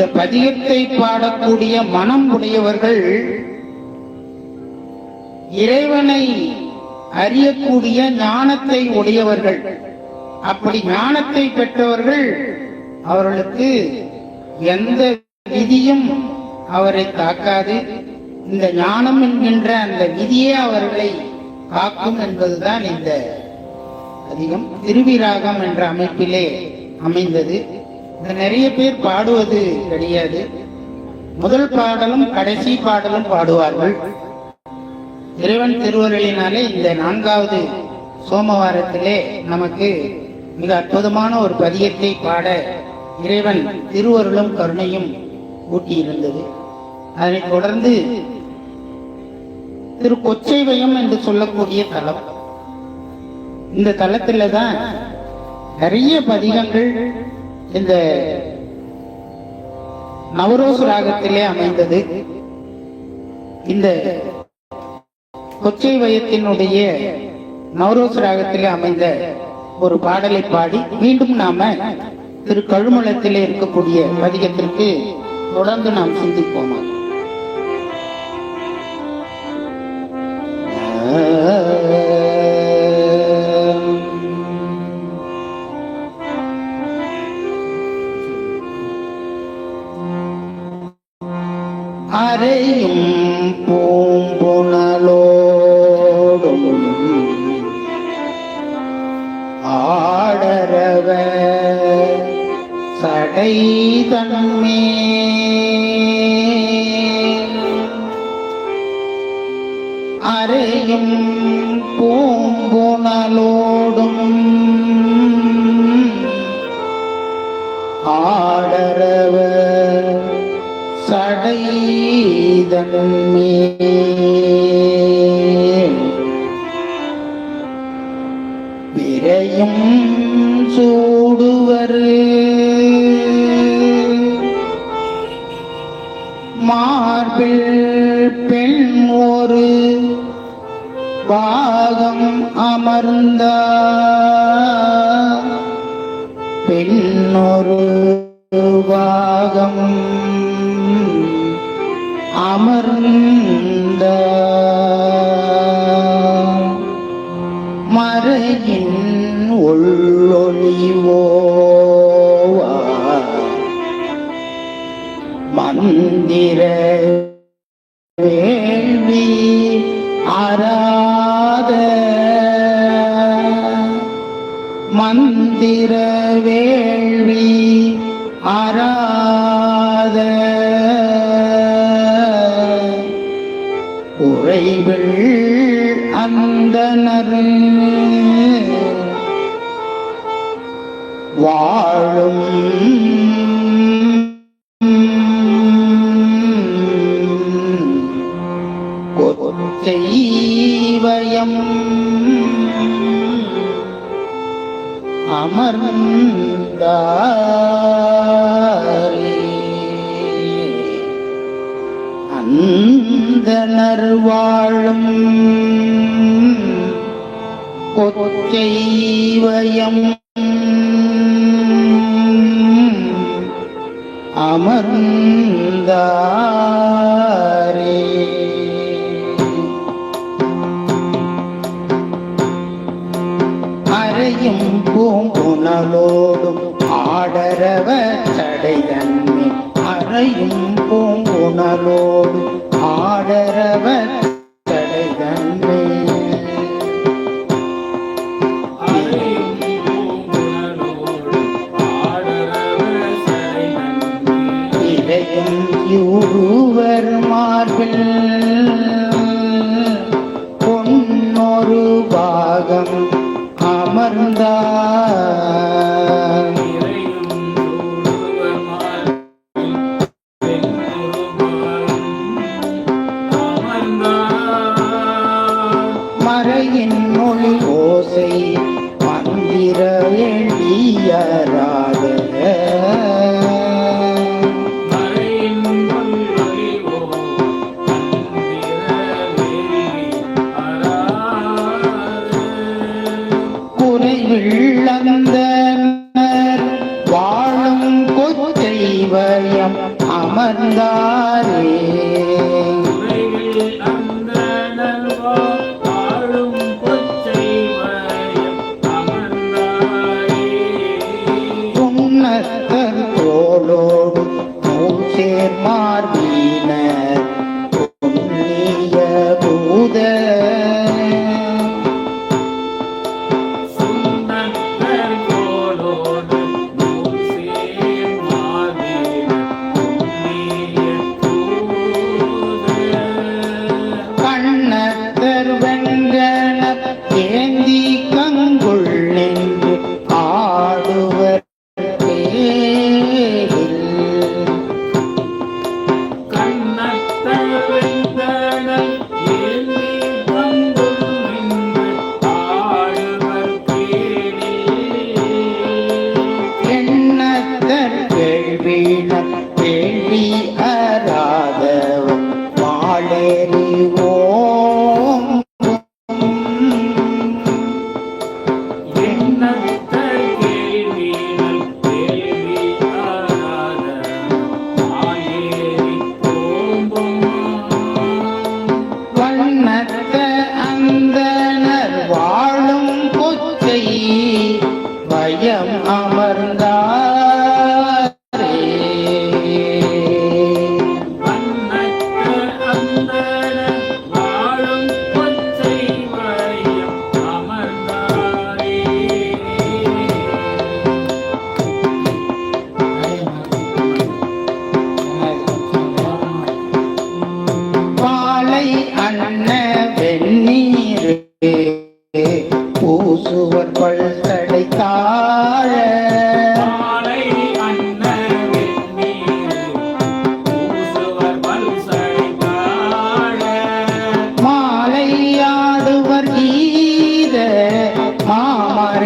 இந்த பதிகத்தை பாடக்கூடிய மனம் உடையவர்கள் இறைவனை அறியக்கூடிய ஞானத்தை உடையவர்கள். அப்படி ஞானத்தை பெற்றவர்கள் அவர்களுக்கு எந்த விதியும் அவரை தாக்காது. இந்த ஞானம் என்கின்ற அந்த விதியே அவர்களை காக்கும் என்பதுதான் இந்த அதிகம் திருவிராகம் என்ற அமைப்பிலே அமைந்தது. இது நிறைய பேர் பாடுவது கிடையாது. முதல் பாடலும் கடைசி பாடலும் பாடுவார்கள். இறைவன் திருவருளினாலே இந்த நான்காவது சோமவாரத்திலே நமக்கு மிக அற்புதமான ஒரு பதியத்தை பாட இறைவன் திருவருளும் கருணையும் ஊட்டியிருந்தது. அதனைத் தொடர்ந்து திரு கொச்சைவயம் என்று சொல்லக்கூடிய தலம். இந்த தலத்துல தான் நிறைய பதிகங்கள் இந்த நவரோஸ் ராகத்திலே அமைந்தது. இந்த கொச்சை வயத்தினுடைய நவரோஸ் ராகத்திலே அமைந்த ஒரு பாடலை பாடி மீண்டும் நாம திரு கழுமலத்திலே இருக்கக்கூடிய பதிகத்திற்கு தொடர்ந்து நாம் சிந்திப்போமா அறையும் பூம்புணலோடும் சடைதன்மே விரையும் சூடுவர் மார்பில் பெண் ஒரு பாகம் அமர்ந்தார். அமர்ந்த அந்தனர் வாழும் கொச்சைவயம் அமர்ந்தாரே. அறையும் பூங்குணலோடும் ஆடரவ தடைதன்மை. அறையும் பூ ஆடரவ தடைதன்மை எளியராக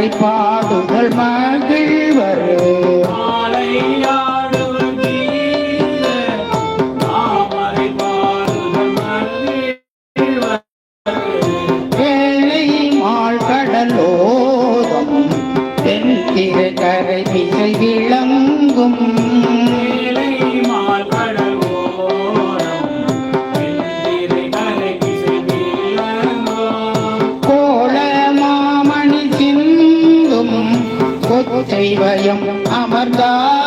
wait for கொச்சை அமர்ந்தார்.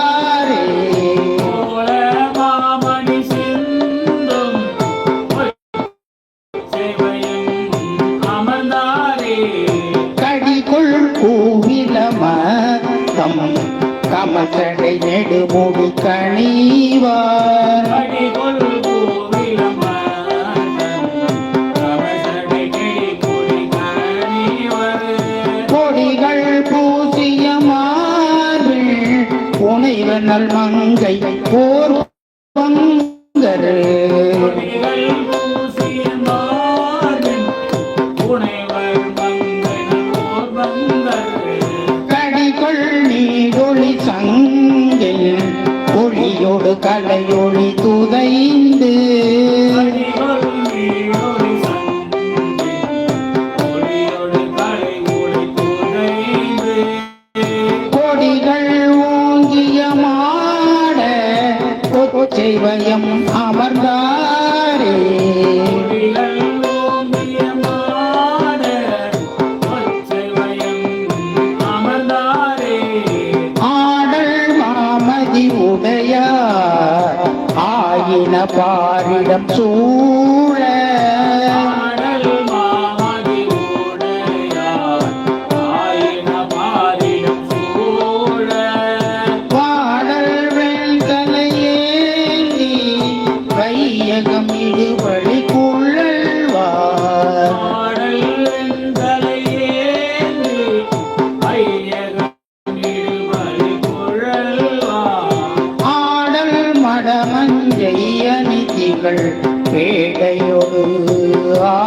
Ah.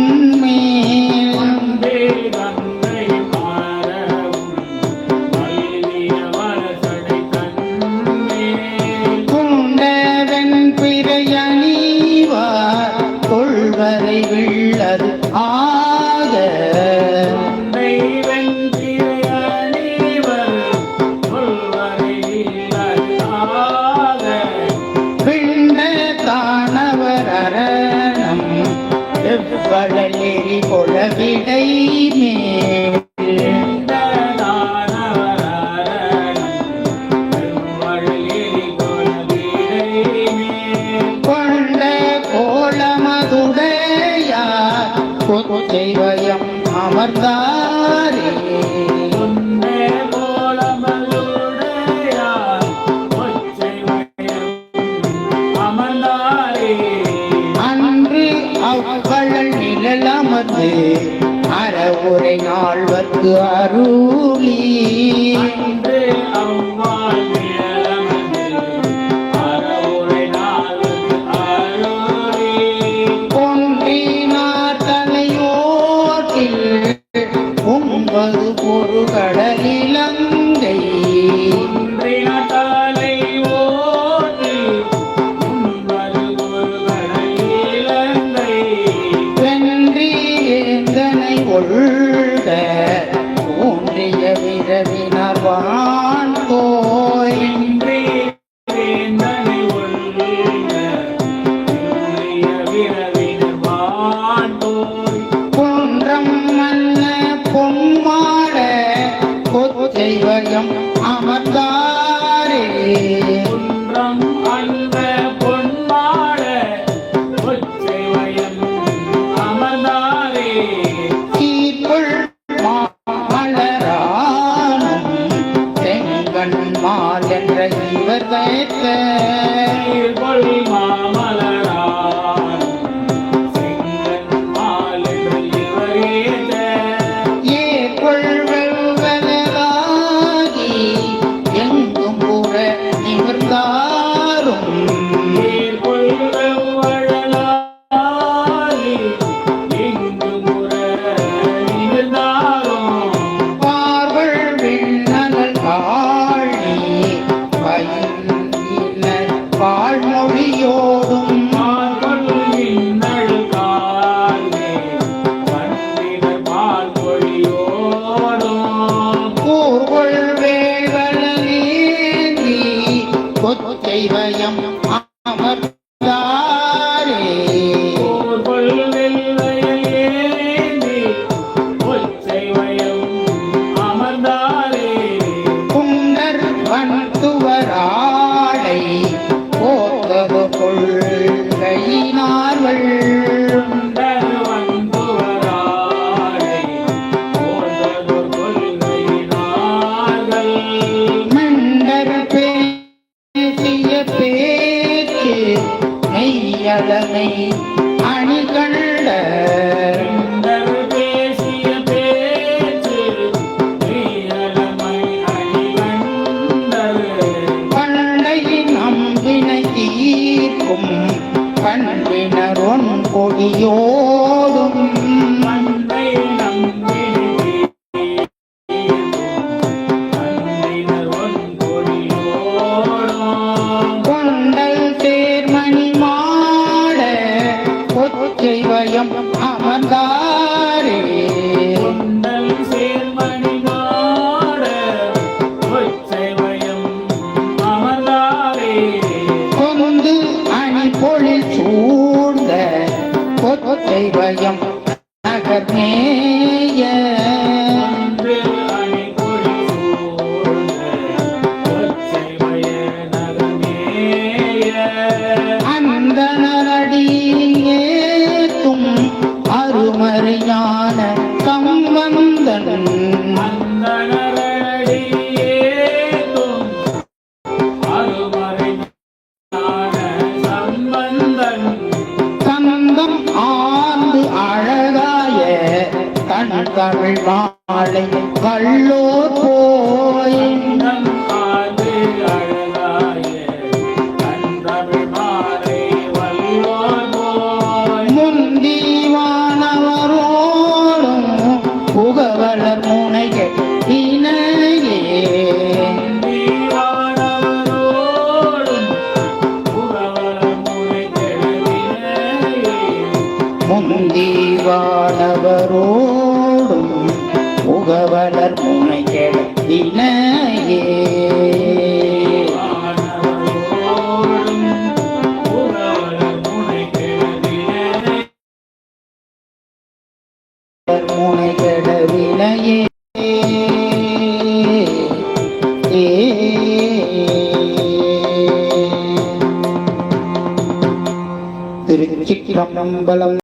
con பண்பினர் கொச்சைவயம் நகர்மே தமிழ் மாலை கல்லூர் போய். முந்திவானவரோடும் புகவலர் முனைகள் இணையே. முந்திவானவரோ முகவலர் புனைக்கடத்தினையே முனைக்கடவினையே திருச்சிற்றம்பலம்